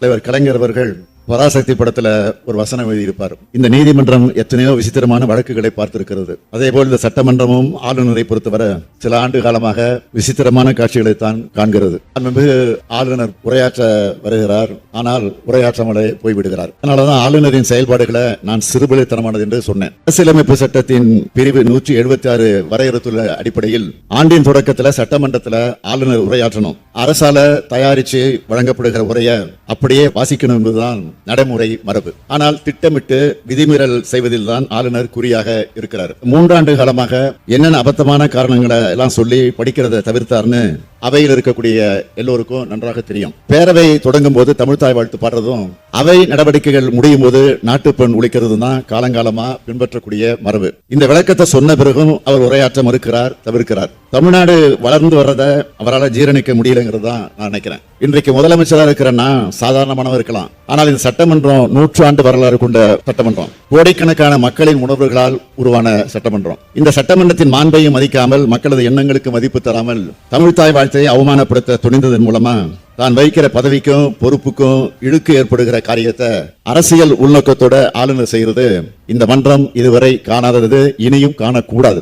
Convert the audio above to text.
தலைவர் கலைஞர் அவர்கள் பராசக்தி படத்தில் ஒரு வசனம் எழுதியிருப்பார். இந்த நீதிமன்றம் எத்தனையோ விசித்திரமான வழக்குகளை பார்த்திருக்கிறது. அதே போல் இந்த சட்டமன்றமும் ஆளுநரை பொறுத்தவரை சில ஆண்டு காலமாக விசித்திரமான காட்சிகளை தான் காண்கிறது. மாண்புமிகு ஆளுநர் உரையாற்ற வருகிறார். ஆனால் உரையாற்றாமலே போய்விடுகிறார். அதனாலதான் ஆளுநரின் செயல்பாடுகளை நான் சிறுபிழைத்தனமானது என்று சொன்னேன். அரசியலமைப்பு சட்டத்தின் பிரிவு நூற்றி எழுபத்தி ஆறு வரையறுத்துள்ள அடிப்படையில் ஆண்டின் தொடக்கத்தில் சட்டமன்றத்தில் ஆளுநர் உரையாற்றணும். அரசால தயாரிச்சு வழங்கப்படுகிற உரையை அப்படியே வாசிக்கணும் என்பதுதான் நடைமுறை மரபு. ஆனால் திட்டமிட்டு விதிமீறல் செய்வதில் தான் ஆளுநர் குறியாக இருக்கிறார். மூன்றாண்டு காலமாக என்னென்ன அபத்தமான காரணங்களை எல்லாம் சொல்லி படிக்கிறதை தவிர்த்தார்னு அவையில் இருக்கக்கூடிய எல்லோருக்கும் நன்றாக தெரியும். பேரவை தொடங்கும் போது தமிழ்தாய் வாழ்த்து பாடுறதும் அவை நடவடிக்கைகள் முடியும் போது நாட்டுப்பெண் ஒழிக்கிறதும் தான் காலங்காலமா பின்பற்றக்கூடிய மரபு. இந்த விளக்கத்தை சொன்ன பிறகும் அவர் உரையாற்ற மறுக்கிறார் தவிர்க்கிறார். தமிழ்நாடு வளர்ந்து வர்றதை அவரால் ஜீரணிக்க முடியலங்கிறது தான் நான் நினைக்கிறேன். இன்றைக்கு முதலமைச்சரா இருக்கிறேன்னா சாதாரணமானவர் இருக்கலாம். ஆனால் இந்த சட்டமன்றம் நூற்றாண்டு வரலாறு கொண்ட சட்டமன்றம். கோடிக்கணக்கான மக்களின் உணர்வுகளால் உருவான சட்டமன்றம். இந்த சட்டமன்றத்தின் மாண்பையும் மதிக்காமல் மக்களது எண்ணங்களுக்கு மதிப்பு தராமல் தமிழ்தாய் சமுதாயத்தை அவமானப்படுத்த துணிந்ததன் மூலமா தான் வைக்கிற பதவிக்கும் பொறுப்புக்கும் இழுக்கு ஏற்படுகிற காரியத்தை அரசியல் உள்நோக்கத்தோட ஆளுநர் செய்கிறது. இந்த மன்றம் இதுவரை காணாதது இனியும் காணக்கூடாது.